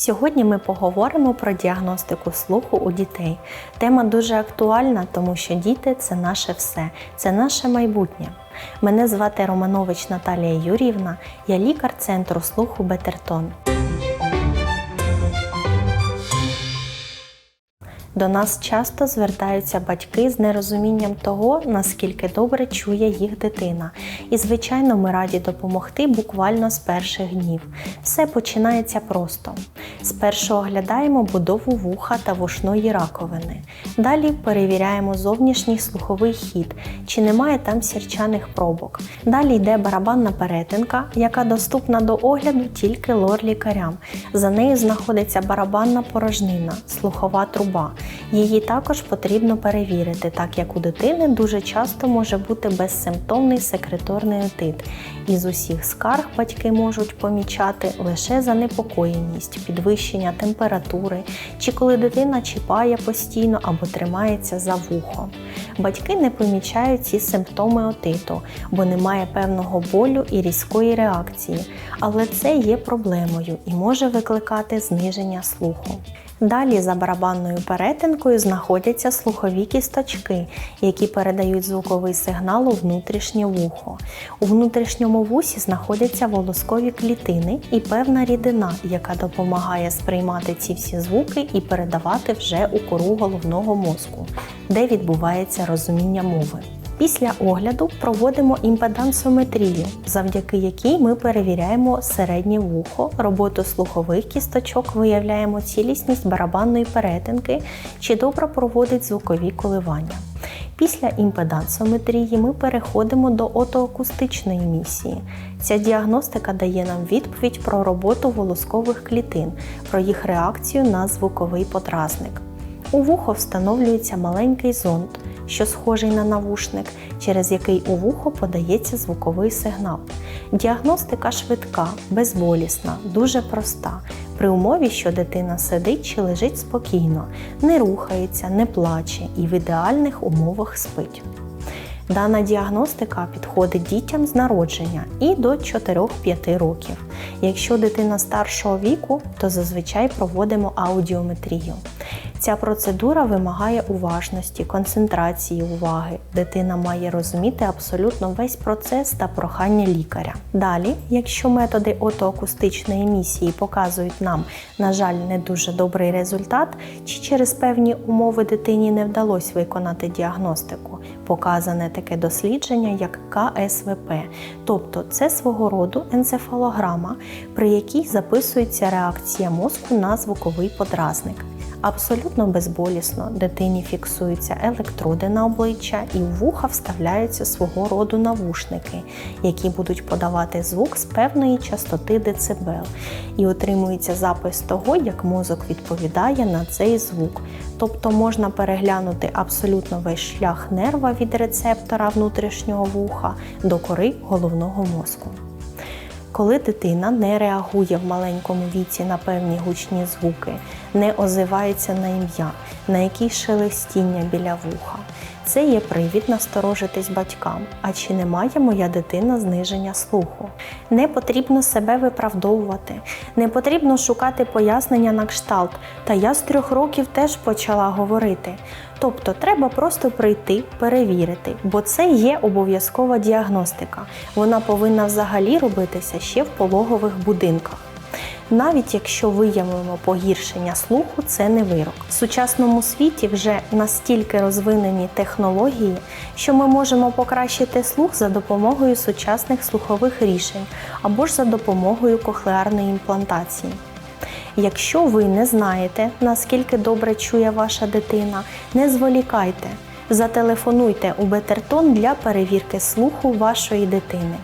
Сьогодні ми поговоримо про діагностику слуху у дітей. Тема дуже актуальна, тому що діти це наше все, це наше майбутнє. Мене звати Романович Наталія Юрівна, я лікар центру слуху Бетертон. До нас часто звертаються батьки з нерозумінням того, наскільки добре чує їх дитина. І, звичайно, ми раді допомогти буквально з перших днів. Все починається просто. Спершу оглядаємо будову вуха та вушної раковини. Далі перевіряємо зовнішній слуховий хід, чи немає там сірчаних пробок. Далі йде барабанна перетинка, яка доступна до огляду тільки лор-лікарям. За нею знаходиться барабанна порожнина, слухова труба. Її також потрібно перевірити, так як у дитини дуже часто може бути безсимптомний секреторний отит. Із усіх скарг батьки можуть помічати лише занепокоєність, підвищення температури, чи коли дитина чіпає постійно або тримається за вухо. Батьки не помічають ці симптоми отиту, бо немає певного болю і різкої реакції, але це є проблемою і може викликати зниження слуху. Далі за барабанною перетинкою знаходяться слухові кісточки, які передають звуковий сигнал у внутрішнє вухо. У внутрішньому вусі знаходяться волоскові клітини і певна рідина, яка допомагає сприймати ці всі звуки і передавати вже у кору головного мозку, де відбувається розуміння мови. Після огляду проводимо імпедансометрію, завдяки якій ми перевіряємо середнє вухо, роботу слухових кісточок, виявляємо цілісність барабанної перетинки чи добре проводить звукові коливання. Після імпедансометрії ми переходимо до отоакустичної місії. Ця діагностика дає нам відповідь про роботу волоскових клітин, про їх реакцію на звуковий подразник. У вухо встановлюється маленький зонд, що схожий на навушник, через який у вухо подається звуковий сигнал. Діагностика швидка, безболісна, дуже проста. При умові, що дитина сидить чи лежить спокійно, не рухається, не плаче і в ідеальних умовах спить. Дана діагностика підходить дітям з народження і до 4-5 років. Якщо дитина старшого віку, то зазвичай проводимо аудіометрію. Ця процедура вимагає уважності, концентрації уваги. Дитина має розуміти абсолютно весь процес та прохання лікаря. Далі, якщо методи отоакустичної емісії показують нам, на жаль, не дуже добрий результат, чи через певні умови дитині не вдалося виконати діагностику, показане таке дослідження, як КСВП, тобто це свого роду енцефалограма, при якій записується реакція мозку на звуковий подразник. Абсолютно безболісно дитині фіксуються електроди на обличчя і в вуха вставляються свого роду навушники, які будуть подавати звук з певної частоти децибел, і отримується запис того, як мозок відповідає на цей звук. Тобто можна переглянути абсолютно весь шлях нерва від рецептора внутрішнього вуха до кори головного мозку. Коли дитина не реагує в маленькому віці на певні гучні звуки, не озивається на ім'я, на якісь шелестіння біля вуха, це є привід насторожитись батькам. А чи не має моя дитина зниження слуху? Не потрібно себе виправдовувати, не потрібно шукати пояснення на кшталт. Та я з трьох років теж почала говорити. Тобто треба просто прийти, перевірити, бо це є обов'язкова діагностика. Вона повинна взагалі робитися ще в пологових будинках. Навіть якщо виявимо погіршення слуху, це не вирок. В сучасному світі вже настільки розвинені технології, що ми можемо покращити слух за допомогою сучасних слухових рішень або ж за допомогою кохлеарної імплантації. Якщо ви не знаєте, наскільки добре чує ваша дитина, не зволікайте. Зателефонуйте у Бетертон для перевірки слуху вашої дитини.